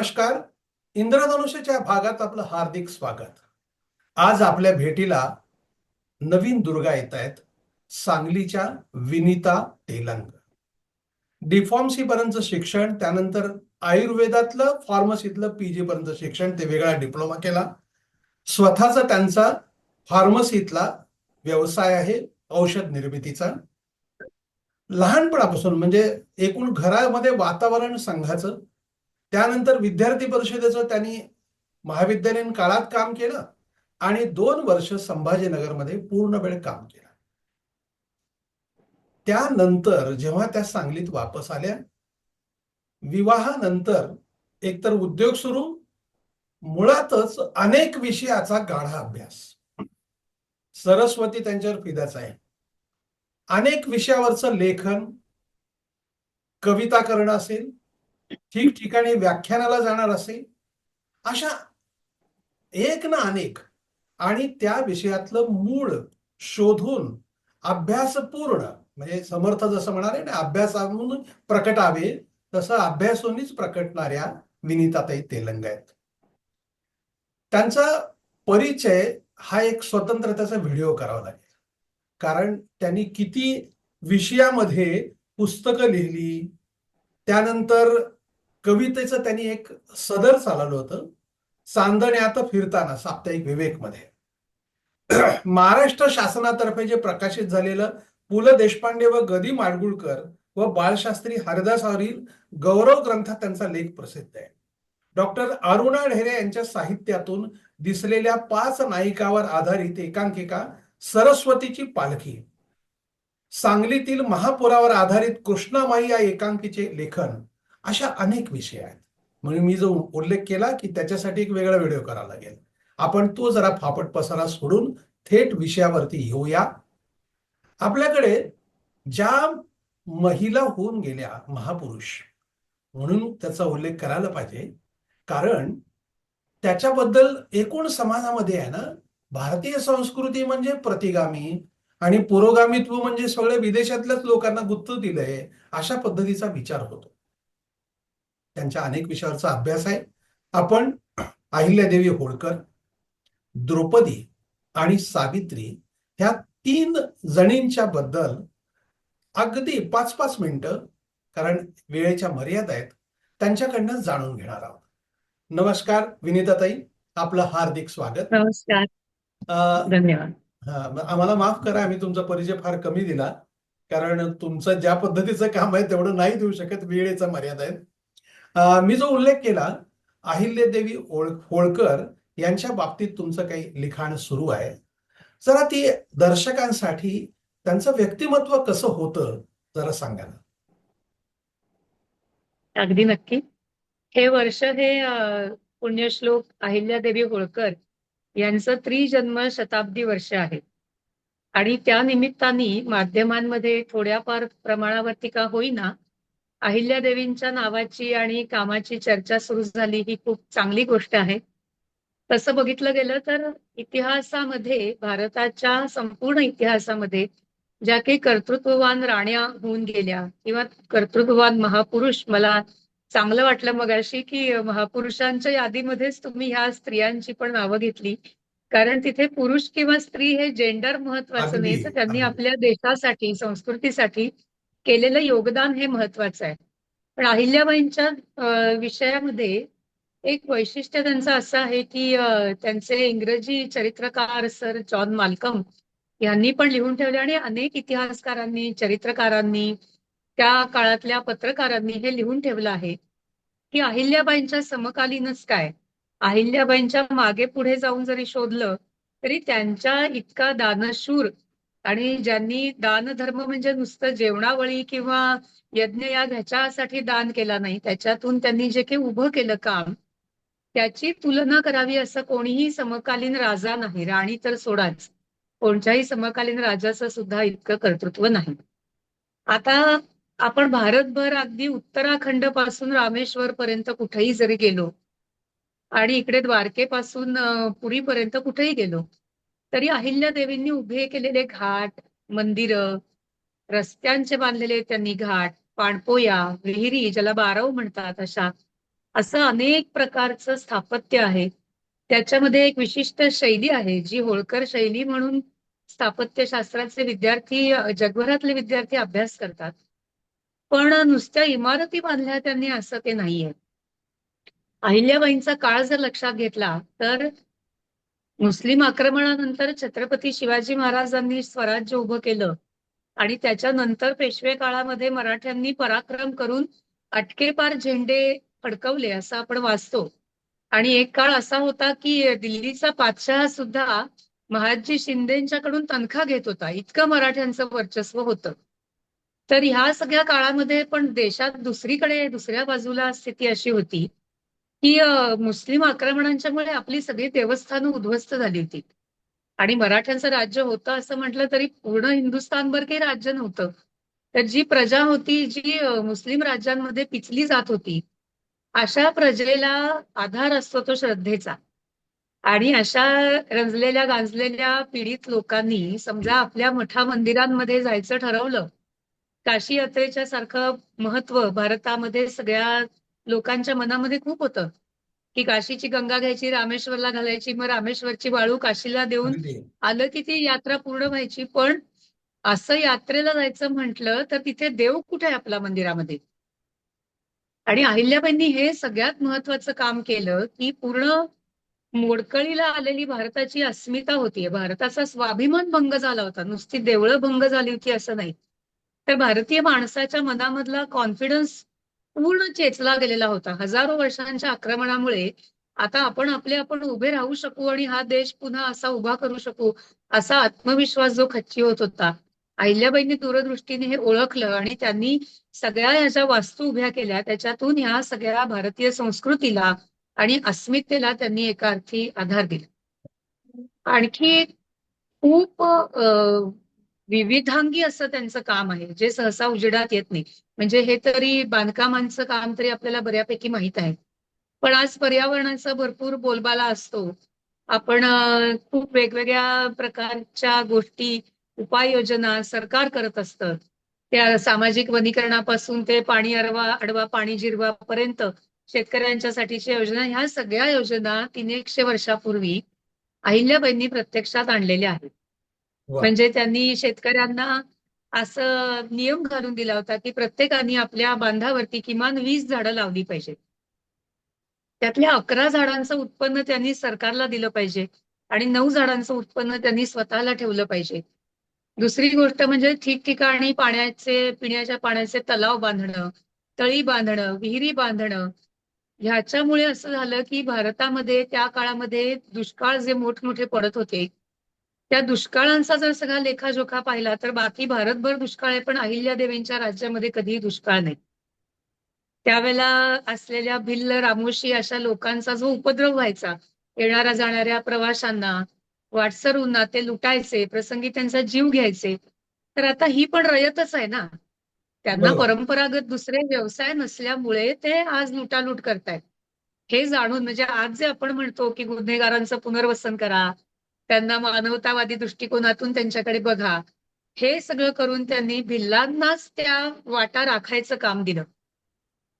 नमस्कार. इंद्रधनुष्याच्या भागात आपलं हार्दिक स्वागत. आज आपल्या भेटीला नवीन दुर्गा येत आहेत. सांगलीच्या विनिता तेलंग. डिफॉर्मसी पर्यंत शिक्षण त्यानंतर आयुर्वेदातलं फार्मसीतलं पीजी पर्यंत शिक्षण ते वेगळा डिप्लोमा केला. स्वतःचा त्यांचा फार्मसीतला व्यवसाय आहे औषध निर्मितीचा. लहानपणापासून म्हणजे एकूण घरामध्ये वातावरण संघाचं त्यानंतर विद्यार्थी परिषदेचं त्यांनी महाविद्यालयीन काळात काम केलं आणि दोन वर्ष संभाजीनगरमध्ये पूर्ण वेळ काम केलं. त्यानंतर जेव्हा त्या सांगलीत वापस आल्या विवाहानंतर एकतर उद्योग सुरू मुळातच अनेक विषयाचा गाढा अभ्यास. सरस्वती त्यांच्यावर फिदाच आहे. अनेक विषयावरचं लेखन कविता करणं असेल ठिकठिकाणी व्याख्यानाला जाणार असेल. अशा एक ना अनेक आणि त्या विषयातलं मूळ शोधून अभ्यासपूर्ण म्हणजे समर्थ जसं म्हणाले ना अभ्यासातून प्रकटावे तसं अभ्यासूनच प्रकटणाऱ्या विनिताताई तेलंग आहेत. त्यांचा परिचय हा एक स्वतंत्र त्याचा व्हिडिओ करावा लागेल. कारण त्यांनी किती विषयामध्ये पुस्तकं लिहिली त्यानंतर कवितेचं त्यांनी एक सदर चालवलं होतं. चांदण्यात फिरताना साप्ताहिक विवेकमध्ये. महाराष्ट्र शासनातर्फे जे प्रकाशित झालेलं पु ल देशपांडे व गदी माडगुळकर व बाळशास्त्री हरिदासावरील गौरव ग्रंथात त्यांचा लेख प्रसिद्ध आहे. डॉक्टर अरुणा ढेरे यांच्या साहित्यातून दिसलेल्या पाच नायिकावर आधारित एकांकिका सरस्वतीची पालखी. सांगलीतील महापुरावर आधारित कृष्णामाई या एकांकीचे लेखन. अशा अनेक विषय आहेत. म्हणून मी जो उल्लेख केला की त्याच्यासाठी एक वेगळा व्हिडिओ करावा लागेल. आपण तो जरा फापट पसारा सोडून थेट विषयावरती येऊया. आपल्याकडे ज्या महिला होऊन गेल्या महापुरुष म्हणून त्याचा उल्लेख करायला पाहिजे. कारण त्याच्याबद्दल एकूण समाजामध्ये आहे ना भारतीय संस्कृती म्हणजे प्रतिगामी आणि पुरोगामित्व म्हणजे सगळे विदेशातल्याच लोकांना गुत्त दिलंय अशा पद्धतीचा विचार होतो. त्यांच्या अनेक विषयावरचा अभ्यास आहे. आपण अहिल्यादेवी होळकर द्रौपदी आणि सावित्री ह्या तीन जणींच्या बद्दल अगदी पाच पाच मिनिटं कारण वेळेच्या मर्यादा आहेत त्यांच्याकडनं जाणून घेणार आहोत. नमस्कार विनिताताई आपलं हार्दिक स्वागत. नमस्कार. धन्यवाद. हा, आम्हाला माफ करा आम्ही तुमचा परिचय फार कमी दिला कारण तुमचं ज्या पद्धतीचं काम आहे तेवढं नाही देऊ शकत वेळेचा मर्यादा आहे मी जो उल्लेख केला अहिल्यादेवी ओळ होळकर यांच्या बाबतीत तुमचं काही लिखाण सुरू आहे. जरा ती दर्शकांसाठी त्यांचं व्यक्तिमत्व कसं होतं जरा सांगा ना. अगदी नक्की. हे वर्ष हे पुण्यश्लोक अहिल्यादेवी होळकर यांचं त्रिजन्म शताब्दी वर्ष आहे. आणि त्या निमित्ताने माध्यमांमध्ये थोड्याफार प्रमाणावरती का होईना अहिल्यादेवींच्या नावाची आणि कामाची चर्चा सुरू झाली ही खूप चांगली गोष्ट आहे तसं बघितलं गेलं तर इतिहासामध्ये भारताच्या संपूर्ण इतिहासामध्ये ज्या काही कर्तृत्ववान राण्या होऊन गेल्या किंवा कर्तृत्ववान महापुरुष मला चांगलं वाटलं मगाशी की महापुरुषांच्या यादीमध्येच तुम्ही ह्या स्त्रियांची पण नावं घेतली कारण तिथे पुरुष किंवा स्त्री हे जेंडर महत्वाचं नाही तर त्यांनी. आपल्या देशासाठी संस्कृतीसाठी केलेलं योगदान हे महत्वाचं आहे. पण अहिल्याबाईंच्या विषयामध्ये एक वैशिष्ट्य त्यांचं असं आहे की त्यांचे इंग्रजी चरित्रकार सर जॉन मालकम यांनी पण लिहून ठेवले आणि अनेक इतिहासकारांनी चरित्रकारांनी त्या काळातल्या पत्रकारांनी हे लिहून ठेवलं आहे की अहिल्याबाईंच्या समकालीनच काय? अहिल्याबाईंच्या मागे पुढे जाऊन जरी शोधलं तरी त्यांच्या इतका दानशूर आणि ज्यांनी दानधर्म म्हणजे नुसतं जेवणावळी किंवा यज्ञ या ह्याच्यासाठी दान केला नाही त्याच्यातून त्यांनी जे काही उभं केलं काम त्याची तुलना करावी असं कोणीही समकालीन राजा नाही राणी तर सोडाच. कोणत्याही समकालीन राजाचं सुद्धा इतकं कर्तृत्व नाही. आता आपण भारतभर अगदी उत्तराखंडपासून रामेश्वर पर्यंत कुठेही जरी गेलो आणि इकडे द्वारकेपासून पुरीपर्यंत कुठेही गेलो तरी अहिल्यादेवींनी उभे केलेले घाट मंदिर रस्त्यांचे बांधलेले त्यांनी घाट पाणपोया विहिरी ज्याला बारव म्हणतात अशा असं अनेक प्रकारचं स्थापत्य आहे. त्याच्यामध्ये एक विशिष्ट शैली आहे जी होळकर शैली म्हणून स्थापत्यशास्त्राचे विद्यार्थी जगभरातले विद्यार्थी अभ्यास करतात. पण नुसत्या इमारती बांधल्या त्यांनी असं ते नाहीये. अहिल्याबाईंचा काळ जर लक्षात घेतला तर मुस्लिम आक्रमणानंतर छत्रपती शिवाजी महाराजांनी स्वराज्य उभं केलं. आणि त्याच्यानंतर पेशवे काळामध्ये मराठ्यांनी पराक्रम करून अटकेपार झेंडे फडकवले असं आपण वाचतो. आणि एक काळ असा होता की दिल्लीचा पातशाह सुद्धा महादजी शिंदेच्याकडून तनखा घेत होता. इतकं मराठ्यांचं वर्चस्व होतं. तर ह्या सगळ्या काळामध्ये पण देशात दुसरीकडे दुसऱ्या बाजूला स्थिती अशी होती. की मुस्लिम आक्रमणांच्यामुळे आपली सगळी देवस्थानं उद्ध्वस्त झाली होती. आणि मराठ्यांचं राज्य होतं असं म्हटलं तरी पूर्ण हिंदुस्थानभर काही राज्य नव्हतं. तर जी प्रजा होती जी मुस्लिम राज्यांमध्ये पिचली जात होती अशा प्रजेला आधार असतो तो श्रद्धेचा. आणि अशा रंजलेल्या गांजलेल्या पीडित लोकांनी समजा आपल्या मठा मंदिरांमध्ये जायचं ठरवलं काशी यात्रेच्या सारखं महत्त्व भारतामध्ये सगळ्या लोकांच्या मनामध्ये खूप होतं की काशीची गंगा घ्यायची रामेश्वरला घालायची मग रामेश्वरची वाळू काशीला देऊन आलं की ती यात्रा पूर्ण व्हायची. पण असं यात्रेला जायचं म्हटलं तर तिथे देव कुठे आहे आपल्या मंदिरामध्ये? आणि अहिल्याबाईंनी हे सगळ्यात महत्वाचं काम केलं की पूर्ण मोडकळीला आलेली भारताची अस्मिता होती. भारताचा स्वाभिमान भंग झाला होता. नुसती देवळं भंग झाली होती असं नाही. तर भारतीय माणसाच्या मनामधला कॉन्फिडन्स पूर्ण चेचला गेलेला होता. हजारो वर्षांच्या आक्रमणामुळे आता आपण आपले आपण उभे राहू शकू आणि हा देश पुन्हा असा उभा करू शकू असा आत्मविश्वास जो खच्ची होत होता. अहिल्याबाईंनी दूरदृष्टीने हे ओळखलं आणि त्यांनी सगळ्या ह्या ज्या वास्तू उभ्या केल्या त्याच्यातून ह्या सगळ्या भारतीय संस्कृतीला आणि अस्मितेला त्यांनी एका अर्थी आधार दिला. आणखी खूप विविधांगी असं त्यांचं काम आहे जे सहसा उजेडात येत नाही. म्हणजे हे तरी बांधकामांचं काम तरी आपल्याला बऱ्यापैकी माहीत आहे. पण आज पर्यावरणाचा भरपूर बोलबाला असतो. आपण खूप वेगवेगळ्या प्रकारच्या गोष्टी उपाययोजना सरकार करत असतं. त्या सामाजिक वनीकरणापासून ते पाणी अडवा अडवा पाणी जिरवा पर्यंत शेतकऱ्यांच्यासाठीच्या योजना ह्या सगळ्या योजना तीन एकशे वर्षापूर्वी अहिल्याबाईंनी प्रत्यक्षात आणलेल्या आहेत. म्हणजे त्यांनी शेतकऱ्यांना असं नियम घालून दिला होता की प्रत्येकाने आपल्या बांधावरती किमान वीस झाडं लावली पाहिजेत. त्यातल्या अकरा झाडांचं उत्पन्न त्यांनी सरकारला दिलं पाहिजे आणि नऊ झाडांचं उत्पन्न त्यांनी स्वतःला ठेवलं पाहिजे. दुसरी गोष्ट म्हणजे ठिकठिकाणी पाण्याचे पिण्याच्या पाण्याचे तलाव बांधणं तळी बांधणं विहिरी बांधणं ह्याच्यामुळे असं झालं की भारतामध्ये त्या काळामध्ये दुष्काळ जे मोठमोठे पडत होते त्या दुष्काळांचा जर सगळा लेखाजोखा पाहिला तर बाकी भारतभर दुष्काळ आहे पण अहिल्यादेवींच्या राज्यामध्ये कधीही दुष्काळ नाही. त्यावेळेला असलेल्या भिल्ल रामोशी अशा लोकांचा जो उपद्रव व्हायचा येणाऱ्या जाणाऱ्या प्रवाशांना वाटसरून ते लुटायचे प्रसंगी त्यांचा जीव घ्यायचे तर आता ही पण रयतच आहे ना. त्यांना परंपरागत दुसरे व्यवसाय नसल्यामुळे ते आज लुटालूट करतायत. हे जाणून म्हणजे आज जे आपण म्हणतो की गुन्हेगारांचं पुनर्वसन करा त्यांना मानवतावादी दृष्टिकोनातून त्यांच्याकडे बघा. हे सगळं करून त्यांनी भिल्लांनाच त्या वाटा राखायचं काम दिलं.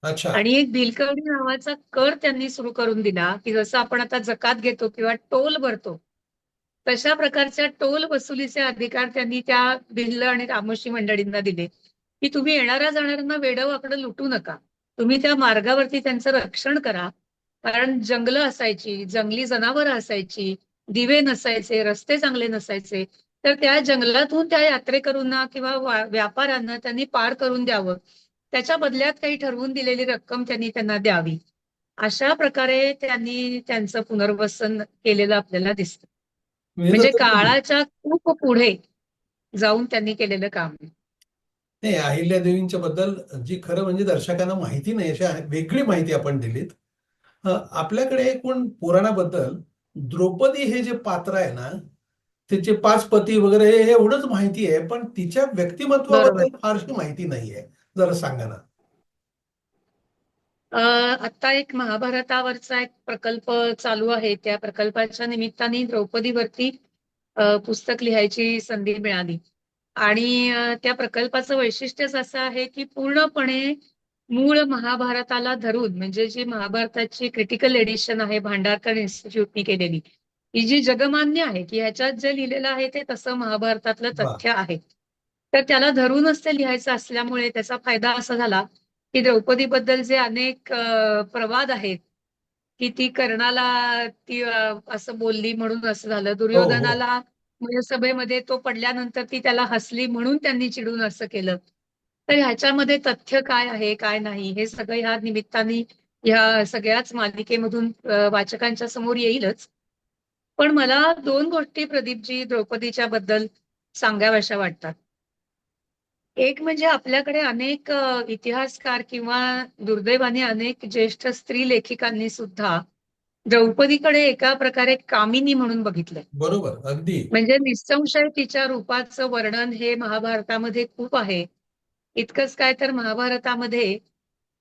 अच्छा. आणि एक भिलकवडी नावाचा कर त्यांनी सुरू करून दिला की जसं आपण आता जकात घेतो किंवा टोल भरतो तशा प्रकारच्या टोल वसुलीचे अधिकार त्यांनी त्या भिल्ल आणि रामोशी मंडळींना दिले. की तुम्ही येणाऱ्या जाणाऱ्यांना वेडं लुटू नका. तुम्ही त्या मार्गावरती त्यांचं रक्षण करा. कारण जंगलं असायची जंगली जनावरं असायची दिवे नसायचे रस्ते चांगले नसायचे तर त्या जंगलातून त्या यात्रेकरूंना किंवा व्यापाऱ्यांना त्यांनी पार करून द्यावं. त्याच्या बदल्यात काही ठरवून दिलेली रक्कम त्यांनी त्यांना द्यावी. अशा प्रकारे त्यांनी त्यांचं पुनर्वसन केलेलं आपल्याला दिसतं. म्हणजे म्हणजे काळाच्या खूप पुढे जाऊन त्यांनी केलेलं काम. नाही अहिल्यादेवींच्या बद्दल जी खरं म्हणजे दर्शकांना माहिती नाही अशी वेगळी माहिती आपण दिलीत. आपल्याकडे एकूण पुराणाबद्दल द्रौपदी हे जे पात्र आहे ना तिचे पाच पती वगैरे हे एवढंच माहिती आहे पण तिच्या व्यक्तिमत्वाबद्दल फारशी माहिती नाहीये जरा सांगा ना. आता एक महाभारतावरचा एक प्रकल्प चालू आहे. त्या प्रकल्पाच्या निमित्ताने द्रौपदीवरती पुस्तक लिहायची संधी मिळाली. आणि त्या प्रकल्पाचं वैशिष्ट्यच असं आहे की पूर्णपणे मूळ महाभारताला धरून म्हणजे जी महाभारताची क्रिटिकल एडिशन आहे भांडारकर इन्स्टिट्यूटनी केलेली ही जी जगमान्य आहे की ह्याच्यात जे लिहिलेलं आहे ते तसं महाभारतातलं. तथ्य आहे. तर त्याला धरूनच ते लिहायचं असल्यामुळे त्याचा फायदा असा झाला की द्रौपदीबद्दल जे अनेक प्रवाद आहेत की ती कर्णाला ती असं बोलली म्हणून असं झालं दुर्योधनाला म्हणजे सभेमध्ये तो पडल्यानंतर ती त्याला हसली म्हणून त्यांनी चिडून असं केलं. तर ह्याच्यामध्ये तथ्य काय आहे काय नाही हे सगळं ह्या निमित्ताने ह्या सगळ्याच मालिकेमधून वाचकांच्या समोर येईलच. पण मला दोन गोष्टी प्रदीपजी द्रौपदीच्या बद्दल सांगाव्याशा वाटतात. एक म्हणजे आपल्याकडे अनेक इतिहासकार किंवा दुर्दैवाने अनेक ज्येष्ठ स्त्री लेखिकांनी सुद्धा द्रौपदीकडे एका प्रकारे कामिनी म्हणून बघितलंय. बरोबर अगदी. म्हणजे निसंशय तिच्या रूपाचं वर्णन हे महाभारतामध्ये खूप आहे. इतकंच काय तर महाभारतामध्ये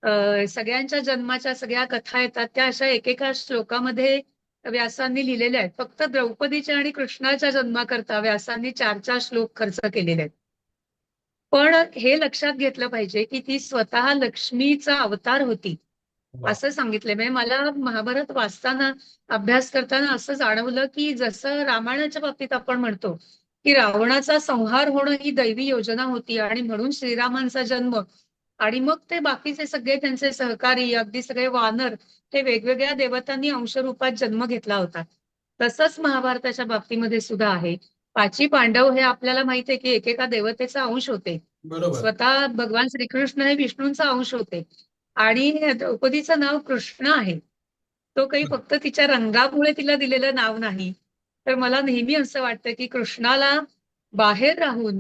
अ, सगळ्यांच्या जन्माच्या सगळ्या कथा येतात त्या अशा एकेका श्लोकामध्ये व्यासांनी लिहिलेल्या आहेत. फक्त द्रौपदीच्या आणि कृष्णाच्या जन्माकरता व्यासांनी चार चार श्लोक खर्च केलेले आहेत. पण हे लक्षात घेतलं पाहिजे की ती स्वतः लक्ष्मीचा अवतार होती. असं सांगितलंय. म्हणजे मला महाभारत वाचताना अभ्यास करताना असं जाणवलं की जसं रामायणाच्या बाबतीत आपण म्हणतो की रावणाचा संहार होणं ही दैवी योजना होती आणि म्हणून श्रीरामांचा जन्म. आणि मग ते बाकीचे सगळे त्यांचे सहकारी अगदी सगळे वानर हे वेगवेगळ्या देवतांनी अंशरूपात जन्म घेतला होता. तसंच महाभारताच्या बाबतीमध्ये सुद्धा आहे. पाची पांडव हे आपल्याला माहिती आहे की एकेका देवतेचा अंश होते. स्वतः भगवान श्रीकृष्ण हे विष्णूंचा अंश होते. आणि द्रौपदीचं नाव कृष्ण आहे. तो काही फक्त तिच्या रंगामुळे तिला दिलेलं नाव नाही. तर मला नेहमी असं वाटतं की कृष्णाला बाहेर राहून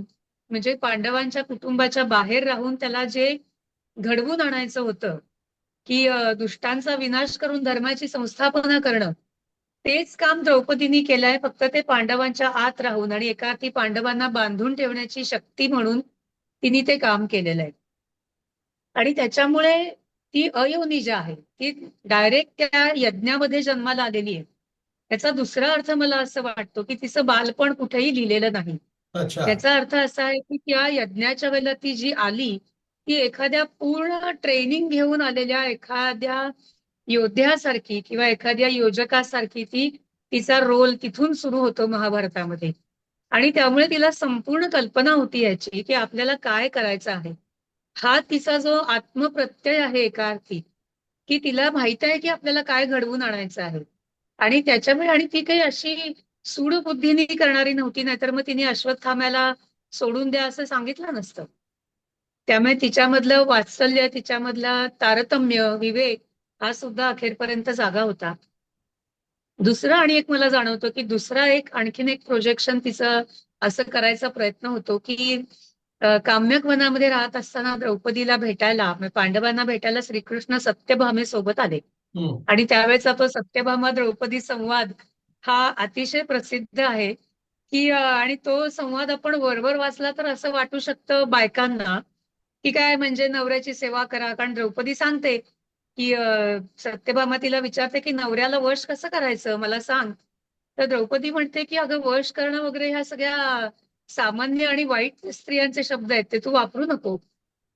म्हणजे पांडवांच्या कुटुंबाच्या बाहेर राहून त्याला जे घडवून आणायचं होतं की दुष्टांचा विनाश करून धर्माची संस्थापना करणं तेच काम द्रौपदीनी केलंय. फक्त ते पांडवांच्या आत राहून आणि एका ती पांडवांना बांधून ठेवण्याची शक्ती म्हणून तिने ते काम केलेलं आहे. आणि त्याच्यामुळे ती अयोनिजा आहे. ती डायरेक्ट त्या यज्ञामध्ये जन्माला आलेली आहे. त्याचा दुसरा अर्थ मला असं वाटतो की तिचं बालपण कुठेही लिहिलेलं नाही. त्याचा अर्थ असा आहे की त्या यज्ञाच्या वेळेला ती जी आली ती एखाद्या पूर्ण ट्रेनिंग घेऊन आलेल्या एखाद्या योद्ध्यासारखी किंवा एखाद्या योजकासारखी ती तिचा रोल तिथून सुरू होतो महाभारतामध्ये. आणि त्यामुळे तिला संपूर्ण कल्पना होती याची की आपल्याला काय करायचं आहे. हा तिचा जो आत्मप्रत्यय आहे एका अर्थी की तिला माहीत आहे की आपल्याला काय घडवून आणायचं आहे. आणि त्याच्यामुळे आणि ती काही अशी सूड बुद्धीने करणारी नव्हती नाहीतर मग तिने अश्वत्थाम्याला सोडून द्या असं सांगितलं नसतं. त्यामुळे तिच्यामधलं वात्सल्य तिच्यामधला तारतम्य विवेक हा सुद्धा अखेरपर्यंत जागा होता. दुसरं आणि एक मला जाणवतो की दुसरा एक आणखीन एक प्रोजेक्शन तिचं असं करायचा प्रयत्न होतो की काम्यक वनामध्ये राहत असताना द्रौपदीला भेटायला म्हणजे पांडवांना भेटायला श्रीकृष्ण सत्यभामे सोबत आले. आणि त्यावेळेचा तो सत्यभामा द्रौपदी संवाद हा अतिशय प्रसिद्ध आहे की आणि तो संवाद आपण वरवर वाचला तर असं वाटू शकतं बायकांना की काय म्हणजे नवऱ्याची सेवा करा. कारण द्रौपदी सांगते की सत्यभामा तिला विचारते की नवऱ्याला वश कसं करायचं? मला सांग. तर द्रौपदी म्हणते की अगं वश करणं वगैरे ह्या सगळ्या सामान्य आणि वाईट स्त्रियांचे शब्द आहेत. ते तू वापरू नको.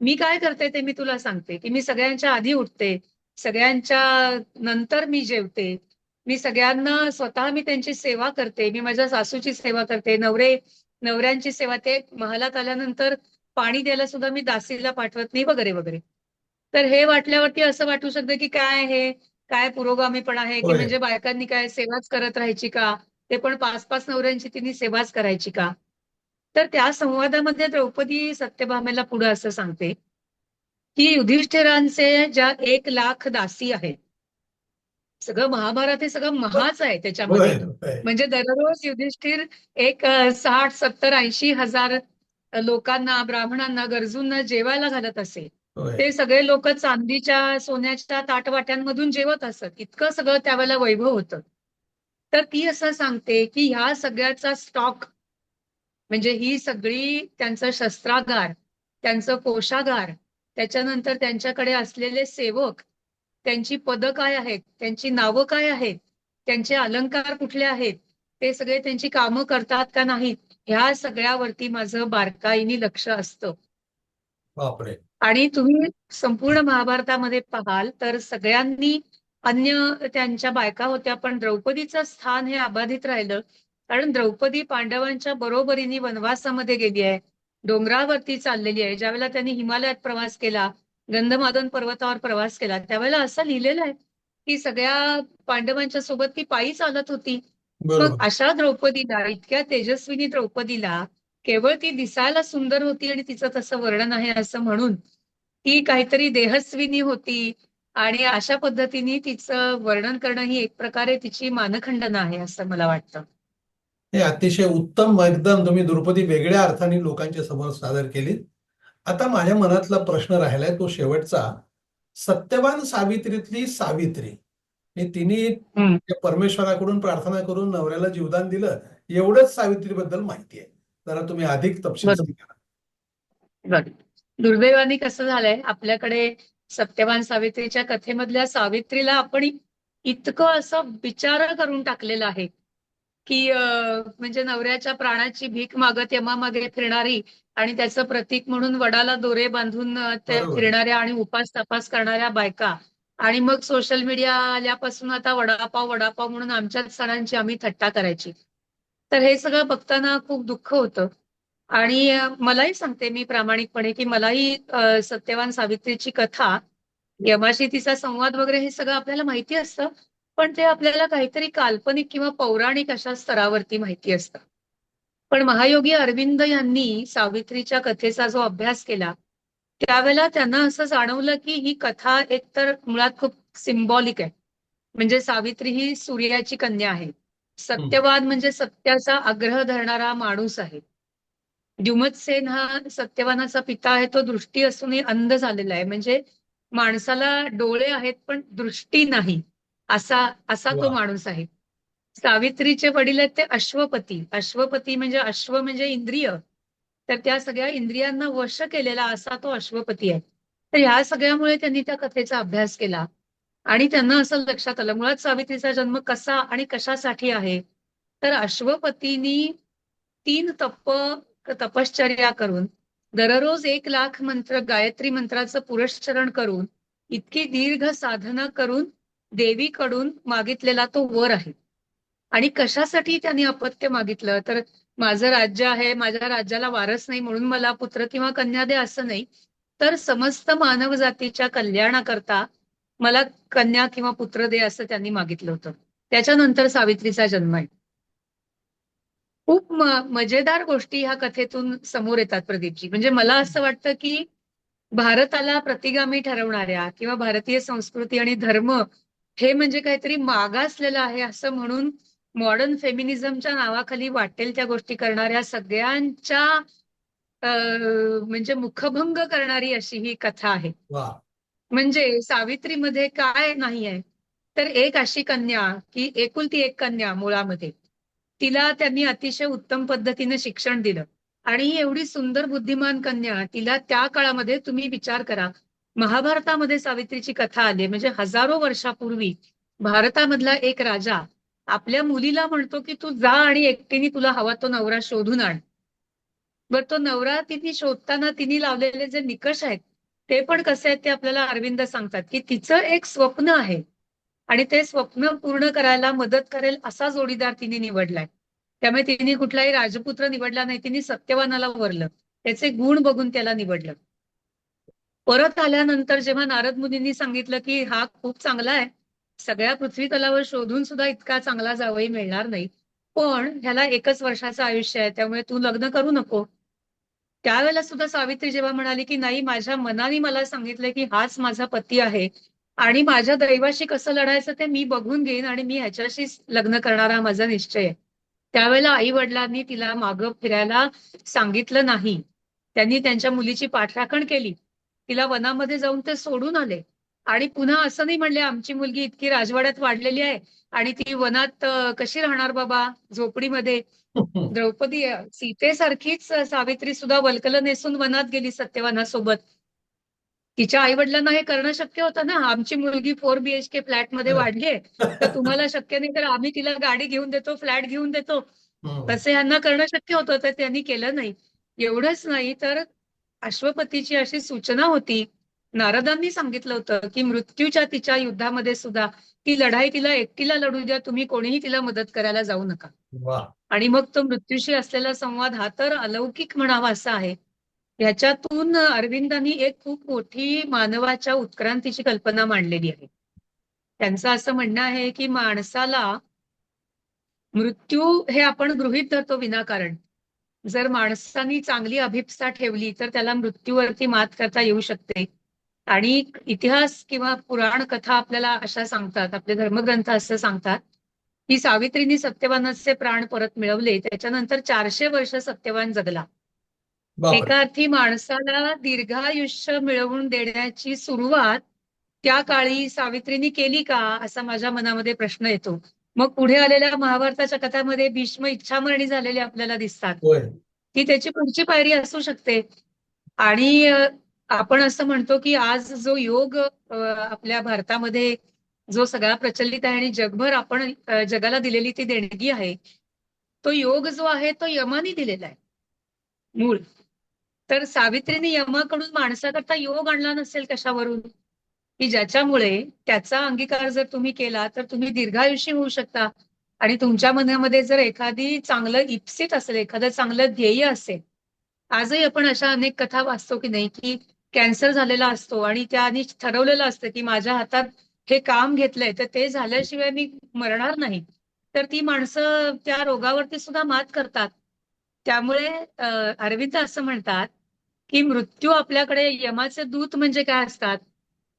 मी काय करते ते मी तुला सांगते. की मी सगळ्यांच्या आधी उठते. सगळ्यांच्या नंतर मी जेवते. मी सगळ्यांना स्वतः मी त्यांची सेवा करते. मी माझ्या सासूची सेवा करते. नवरे नवऱ्यांची सेवा ते महालात आल्यानंतर पाणी द्यायला सुद्धा मी दासीला पाठवत नाही वगैरे वगैरे. तर हे वाटल्यावरती असं वाटू शकतं की काय हे काय पुरोगामीपण आहे? की. म्हणजे बायकांनी काय सेवाच करत राहायची का? ते पण पाच पाच नवऱ्यांची तिने सेवाच करायची का? तर त्या संवादामध्ये द्रौपदी सत्यभामेला पुढे असं सांगते. की युधिष्ठिरांचे ज्या एक लाख दासी आहेत. सगळं महाभारत हे सगळं महाच आहे त्याच्यामध्ये. म्हणजे दररोज युधिष्ठिर एक साठ सत्तर ऐंशी हजार लोकांना ब्राह्मणांना गरजूंना जेवायला घालत असे. ते सगळे लोक चांदीच्या सोन्याच्या ताटवाट्यांमधून जेवत असत. इतकं सगळं त्यावेळेला वैभव होतं. तर ती असं सांगते की ह्या सगळ्याचा स्टॉक म्हणजे ही सगळी त्यांचं शस्त्रागार त्यांचं कोशागार त्याच्यानंतर त्यांच्याकडे असलेले सेवक त्यांची पदं काय आहेत त्यांची नावं काय आहेत त्यांचे अलंकार कुठले आहेत ते सगळे त्यांची कामं करतात का नाहीत ह्या सगळ्यावरती माझं बारकाईने लक्ष असतं. आणि तुम्ही संपूर्ण महाभारतामध्ये पाहाल तर सगळ्यांनी अन्य त्यांच्या बायका होत्या पण द्रौपदीचं स्थान हे अबाधित राहिलं. कारण द्रौपदी पांडवांच्या बरोबरीने वनवासामध्ये गेली आहे. डोंगरावरती चाललेली आहे. ज्यावेळेला त्यांनी हिमालयात प्रवास केला गंधमादन पर्वतावर प्रवास केला त्यावेळेला असं लिहिलेलं आहे की सगळ्या पांडवांच्या सोबत ती पायी चालत होती. मग अशा द्रौपदीला इतक्या तेजस्विनी द्रौपदीला केवळ ती दिसायला सुंदर होती आणि तिचं तसं वर्णन आहे असं म्हणून ती काहीतरी देहस्विनी होती आणि अशा पद्धतीने तिचं वर्णन करणं ही एक प्रकारे तिची मानखंडना आहे असं मला वाटतं. हे अतिशय उत्तम एकदम तुम्ही द्रुपदी वेगळ्या अर्थाने लोकांच्या समोर सादर केली आता माझ्या मनातला प्रश्न राहिलाय तो शेवटचा. सत्यवान सावित्रीतली सावित्री. आणि तिने परमेश्वराकडून प्रार्थना करून नवऱ्याला जीवदान दिलं एवढंच सावित्रीबद्दल माहिती आहे. जरा तुम्ही अधिक तपशील दुर्दैवाने कसं झालंय आपल्याकडे सत्यवान सावित्रीच्या कथेमधल्या सावित्रीला आपण इतकं असं बिचार करून टाकलेलं आहे. की म्हणजे नवऱ्याच्या प्राणाची भीक मागत यमामागे फिरणारी आणि त्याचं प्रतीक म्हणून वडाला दोरे बांधून ते. फिरणाऱ्या आणि उपास तपास करणाऱ्या बायका. आणि मग सोशल मीडिया आल्यापासून आता वडापाव वडापाव म्हणून आमच्याच सणांची आम्ही थट्टा करायची. तर हे सगळं बघताना खूप दुःख होतं. आणि मलाही सांगते मी प्रामाणिकपणे की मलाही सत्यवान सावित्रीची कथा यमाशी तिचा संवाद वगैरे हे सगळं आपल्याला माहिती असतं. पण ते आपल्याला काहीतरी काल्पनिक किंवा पौराणिक अशा स्तरावरती माहिती असतं. पण महायोगी अरविंद यांनी सावित्रीच्या कथेचा जो अभ्यास केला त्यावेळेला त्यांना असं जाणवलं की ही कथा एकतर मुळात खूप सिम्बॉलिक आहे. म्हणजे सावित्री ही सूर्याची कन्या आहे. सत्यवान म्हणजे सत्याचा आग्रह धरणारा माणूस आहे. द्युमतसेन हा सत्यवानाचा पिता आहे तो दृष्टी असूनही अंध झालेला आहे. म्हणजे माणसाला डोळे आहेत पण दृष्टी नाही. असा असा तो. माणूस आहे. सावित्रीचे वडील आहेत ते अश्वपती. अश्वपती म्हणजे अश्व म्हणजे इंद्रिय. तर त्या सगळ्या इंद्रियांना वश केलेला असा तो अश्वपती आहे. तर ह्या सगळ्यामुळे त्यांनी त्या कथेचा अभ्यास केला. आणि त्यांना असं लक्षात आलं मुळात सावित्रीचा जन्म कसा आणि कशासाठी आहे? तर अश्वपतींनी तीन तप तपश्चर्या करून दररोज एक लाख मंत्र गायत्री मंत्राचं पुरस्चरण करून इतकी दीर्घ साधना करून देवीकडून मागितलेला तो वर आहे. आणि कशासाठी त्यांनी अपत्य मागितलं? तर माझं राज्य आहे माझ्या राज्याला वारस नाही म्हणून मला पुत्र किंवा कन्या दे असं नाही. तर समस्त मानव जातीच्या कल्याणाकरता मला कन्या किंवा पुत्र दे असं त्यांनी मागितलं होतं. त्याच्यानंतर सावित्रीचा जन्म आहे. खूप मजेदार गोष्टी ह्या कथेतून समोर येतात प्रदीपजी. म्हणजे मला असं वाटतं की भारताला प्रतिगामी ठरवणाऱ्या किंवा भारतीय संस्कृती आणि धर्म हे म्हणजे काहीतरी मागासलेलं आहे असं म्हणून मॉडर्न फेमिनिझमच्या नावाखाली वाटेल त्या गोष्टी करणाऱ्या सगळ्यांच्या म्हणजे मुखभंग करणारी अशी ही कथा आहे. म्हणजे सावित्रीमध्ये काय नाही आहे. तर एक अशी कन्या की एकुलती एक कन्या मुळामध्ये. तिला त्यांनी अतिशय उत्तम पद्धतीने शिक्षण दिलं. आणि ही एवढी सुंदर बुद्धिमान कन्या तिला त्या काळामध्ये तुम्ही विचार करा महाभारतामध्ये सावित्रीची कथा आली. म्हणजे हजारो वर्षापूर्वी भारतामधला एक राजा आपल्या मुलीला म्हणतो की तू जा आणि एकटीने तुला हवा तो नवरा शोधून आण. बर तो नवरा तिने शोधताना तिने लावलेले जे निकष आहेत ते पण कसे आहेत ते आपल्याला अरविंद सांगतात की तिचं एक स्वप्न आहे आणि ते स्वप्न पूर्ण करायला मदत करेल असा जोडीदार तिने निवडलाय. त्यामुळे तिने कुठलाही राजपुत्र निवडला नाही तिने सत्यवानाला वरलं. त्याचे गुण बघून त्याला निवडलं. परत आल्यानंतर जेव्हा नारद मुनींनी सांगितलं की हा खूप चांगला आहे सगळ्या पृथ्वी तलावर शोधून सुद्धा इतका चांगला जावई मिळणार नाही. पण ह्याला एकच वर्षाचं आयुष्य आहे त्यामुळे तू लग्न करू नको. त्यावेळेला सुद्धा सावित्री जेव्हा म्हणाली की नाही माझ्या मनाने मला सांगितलं की हाच माझा पती आहे आणि माझ्या दैवाशी कसं लढायचं ते मी बघून घेईन आणि मी ह्याच्याशीच लग्न करणारा माझा निश्चय आहे. त्यावेळेला आई वडिलांनी तिला मागं फिरायला सांगितलं नाही. त्यांनी त्यांच्या मुलीची पाठराखण केली. तिला वनामध्ये जाऊन ते सोडून आले. आणि पुन्हा असं नाही म्हणले आमची मुलगी इतकी राजवाड्यात वाढलेली आहे आणि ती वनात कशी राहणार बाबा झोपडीमध्ये? द्रौपदी सीतेसारखीच सावित्री सुद्धा वल्कल नेसून वनात गेली सत्यवानासोबत. तिच्या आई वडिलांना हे करणं शक्य होतं ना? आमची मुलगी फोर बीएचके फ्लॅटमध्ये वाढलीये तर तुम्हाला शक्य नाही तर आम्ही तिला गाडी घेऊन देतो फ्लॅट घेऊन देतो. तसं यांना करणं शक्य होतं तर त्यांनी केलं नाही. एवढंच नाही तर अश्वपतीची अशी सूचना होती. नारदांनी सांगितलं होतं की मृत्यूच्या तिच्या युद्धामध्ये सुद्धा ती लढाई तिला एकटीला लढू द्या तुम्ही कोणीही तिला मदत करायला जाऊ नका. आणि मग तो मृत्यूशी असलेला संवाद हा तर अलौकिक म्हणावा असा आहे. ह्याच्यातून अरविंदांनी एक खूप मोठी मानवाच्या उत्क्रांतीची कल्पना मांडलेली आहे. त्यांचं असं म्हणणं आहे की माणसाला मृत्यू हे आपण गृहीत धरतो विनाकारण. जर माणसानी चांगली अभिप्सा ठेवली तर त्याला मृत्यूवरती मात करता येऊ शकते. आणि इतिहास किंवा पुराण कथा आपल्याला अशा सांगतात आपले धर्मग्रंथ असं सांगतात की सावित्रीने सत्यवानाचे प्राण परत मिळवले त्याच्यानंतर चारशे वर्ष सत्यवान जगला. एका अर्थी माणसाला दीर्घायुष्य मिळवून देण्याची सुरुवात त्या काळी सावित्रीने केली का असा माझ्या मनामध्ये प्रश्न येतो. मग पुढे आलेल्या महाभारताच्या कथामध्ये भीष्म इच्छामरणी झालेले आपल्याला दिसतात. ती त्याची पुढची पायरी असू शकते. आणि आपण असं म्हणतो की आज जो योग आपल्या भारतामध्ये जो सगळा प्रचलित आहे आणि जगभर आपण जगाला दिलेली ती देणगी आहे तो योग जो आहे तो यमाने दिलेला आहे. मूळ. तर सावित्रीने यमाकडून माणसाकरता योग आणला नसेल कशावरून? की ज्याच्यामुळे त्याचा अंगीकार जर तुम्ही केला तर तुम्ही दीर्घायुषी होऊ शकता. आणि तुमच्या मनामध्ये जर एखादी चांगलं इप्सित असेल एखादं चांगलं ध्येय असेल आजही आपण अशा अनेक कथा वाचतो की नाही की कॅन्सर झालेला असतो आणि त्याने ठरवलेलं असतं की माझ्या हातात हे काम घेतलंय तर ते झाल्याशिवाय मी मरणार नाही. तर ती माणसं त्या रोगावरती सुद्धा मात करतात. त्यामुळे अरविंद असं म्हणतात की मृत्यू आपल्याकडे यमाचे दूत म्हणजे काय असतात?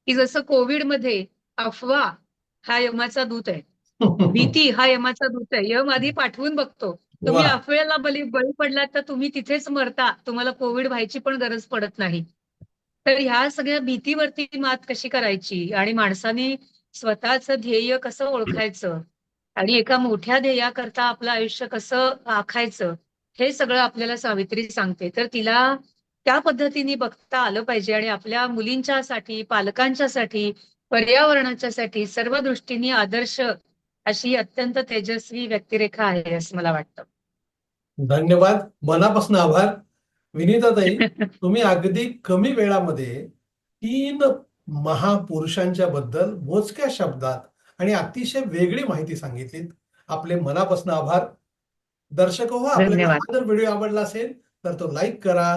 की जसं कोविडमध्ये अफवा हा यमाचा दूत आहे. भीती हा यमाचा दूत आहे. यम आधी पाठवून बघतो. तुम्ही अफवेला बली बळी पडलात तर तुम्ही तिथेच मरता. तुम्हाला कोविड व्हायची पण गरज पडत नाही. तर ह्या सगळ्या भीतीवरती मात कशी करायची? आणि माणसाने स्वतःचं ध्येय कसं ओळखायचं? आणि एका मोठ्या ध्येयाकरता आपलं आयुष्य कसं आखायचं? हे सगळं आपल्याला सावित्री सांगते. तर तिला त्या पद्धतीने बघता आलं पाहिजे आणि आपल्या मुलींच्यासाठी पालकांच्यासाठी पर्यावरणाच्यासाठी सर्व दृष्टीने आदर्श अशी अत्यंत तेजस्वी व्यक्तिरेखा आहे असं मला वाटतं. धन्यवाद. मनापासून आभार. विनीताताई तुम्ही अगदी कमी वेळामध्ये तीन महापुरुषांच्या बद्दल मोजक्या शब्दात आणि अतिशय वेगळी माहिती सांगितलीत. आपले मनापासून आभार. दर्शक हो आपल्याला व्हिडिओ आवडला असेल तर तो लाईक करा